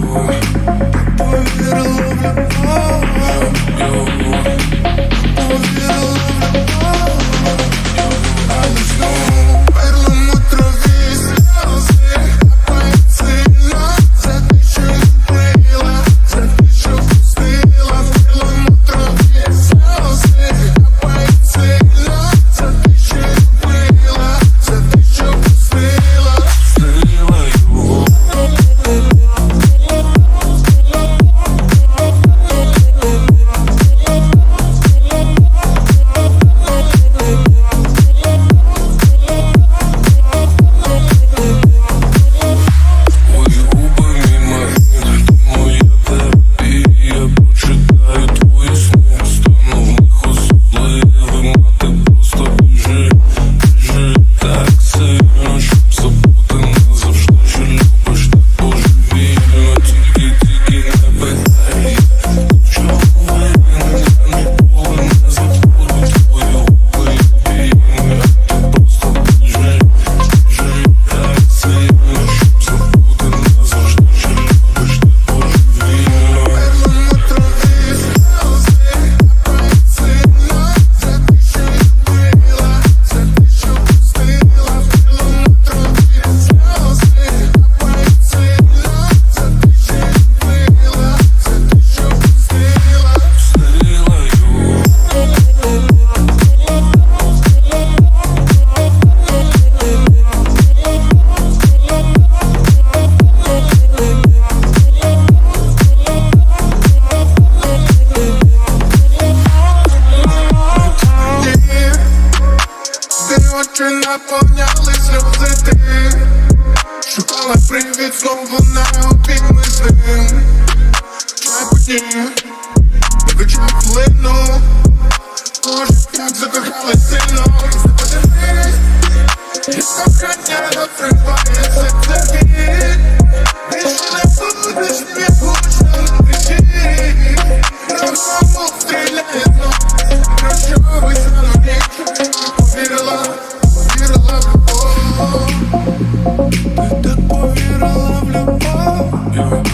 you. Put a little of очі наповняли сльози ти? Шукала привід знову на обійми з ним Чапотні, вивчав хвилину Боже, як закохали сильно. І кохання до серце так повірила в любов.